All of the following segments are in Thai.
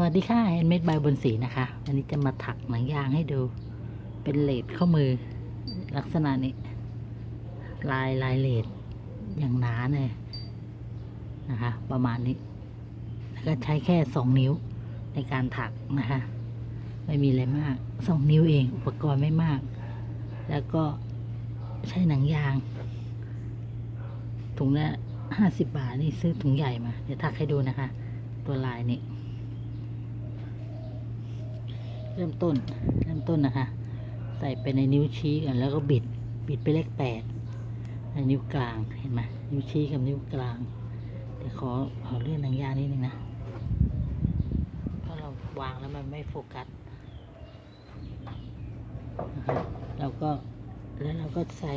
วัสดีค่ะแอนเม็ดใบบนสีนะคะอันนี้จะมาถักหนังยางให้ดู เป็นเลดข้อมือ ลักษณะนี้ ลายลายเลดอย่างหนาเลยนะคะ ประมาณนี้ แล้วก็ใช้แค่สองนิ้วในการถักนะคะ ไม่มีอะไรมากสองนิ้วเอง อุปกรณ์ไม่มาก แล้วก็ใช้หนังยาง ถุงละห้าสิบบาทนี่ซื้อถุงใหญ่มา เดี๋ยวถักให้ดูนะคะ ตัวลายนี้ เริ่มต้น เริ่มต้นนะคะ ใส่ไปในนิ้วชี้กันแล้วก็บิด บิดไปเลขแปดในนิ้วกลาง เห็นไหมนิ้วชี้กับนิ้วกลางเดี๋ยวขอขอเลื่อนหนังยางนิดนึงนะเพราะเราวางแล้วมันไม่โฟกัสนะคะเราก็ แล้วเราก็ใช้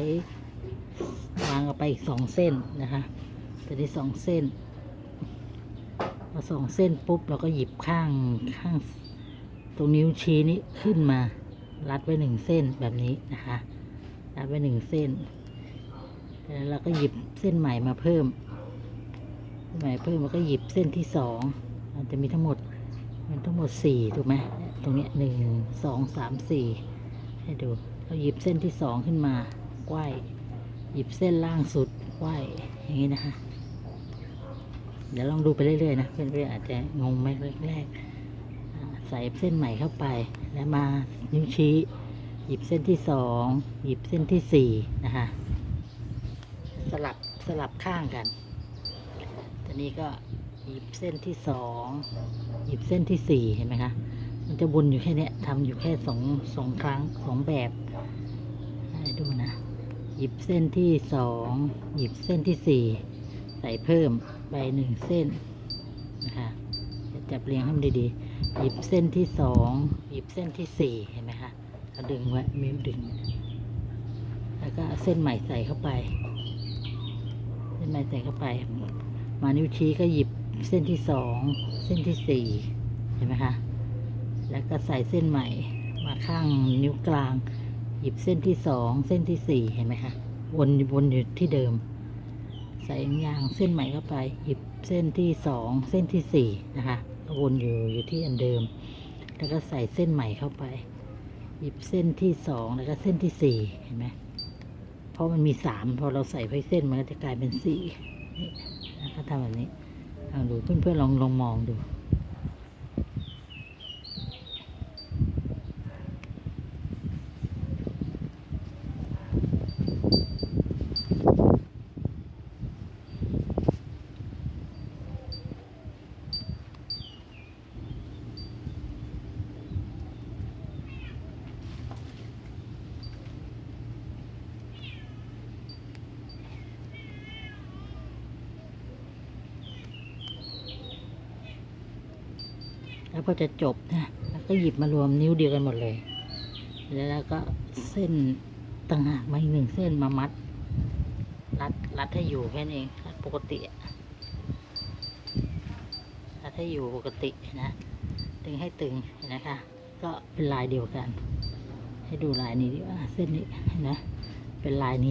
วางออกไปอีกสองเส้นนะคะจะได้สองเส้นพอสองเส้นปุ๊บเราก็หยิบข้างข้าง ตรงนิ้วชี้นี้ขึ้นมา รัดไว้หนึ่งเส้นแบบนี้นะคะ รัดไว้หนึ่งเส้น แล้วเราก็หยิบเส้นใหม่มาเพิ่มใหม่เพิ่มแล้วก็หยิบเส้นที่สองมันจะมีทั้งหมดมันทั้งหมดสี่ถูกไหมตรงนี้หนึ่งสองสามสี่ให้ดูเราหยิบเส้นที่สองขึ้นมาไขว้หยิบเส้นล่างสุดไขว้อย่างนี้นะคะ เดี๋ยวลองดูไปเรื่อยๆนะเพื่อนๆอาจจะงงไหมแรกๆ ใส่เส้นใหม่เข้าไป แล้วมานิ้วชี้ หยิบเส้นที่สองหยิบเส้นที่สี่นะคะสลับสลับข้างกันตอนนี้ก็หยิบเส้นที่สองหยิบเส้นที่สี่เห็นไหมคะมันจะวนอยู่แค่นี้ทำอยู่แค่สองสองครั้งสองแบบให้ดูนะหยิบเส้นที่สองหยิบเส้นที่สี่ใส่เพิ่มไปหนึ่งเส้นนะคะจะจับเรียงให้มันดีๆ หยิบเส้นที่สองหยิบเส้นที่สี่เห็นไหมคะเราดึงไว้มิ้วดึง แล้วก็เส้นใหม่ใส่เข้าไป เส้นใหม่ใส่เข้าไป มานิ้วชี้ก็หยิบเส้นที่สองเส้นที่สี่เห็นไหมคะแล้วก็ใส่เส้นใหม่มาข้างนิ้วกลาง หยิบเส้นที่สองเส้นที่สี่เห็นไหมคะวนวนอยู่ที่เดิม ใส่ยางเส้นใหม่เข้าไป หยิบเส้นที่สองเส้นที่สี่นะคะ วนอยู่อยู่ที่อันเดิม แล้วก็ใส่เส้นใหม่เข้าไป หยิบเส้นที่สองแล้วก็เส้นที่สี่เห็นไหมเพราะมันมีสามพอเราใส่ไปเส้นมันก็จะกลายเป็นสี่นี่แล้วก็ทำแบบนี้ลองดูเพื่อนๆลองลองมองดู แล้วพอจะจบนะ แล้วก็หยิบมารวมนิ้วเดียวกันหมดเลย แล้วก็เส้นต่างหากมาอีกหนึ่งเส้นมามัด รัดรัดให้อยู่แค่นั้เองรัดปกติรัดให้อยู่ปกตินะดึงให้ตึงนะคะ ก็เป็นลายเดียวกัน ให้ดูลายนี้ดีว่าเส้นนี้นะ เป็นลายนี้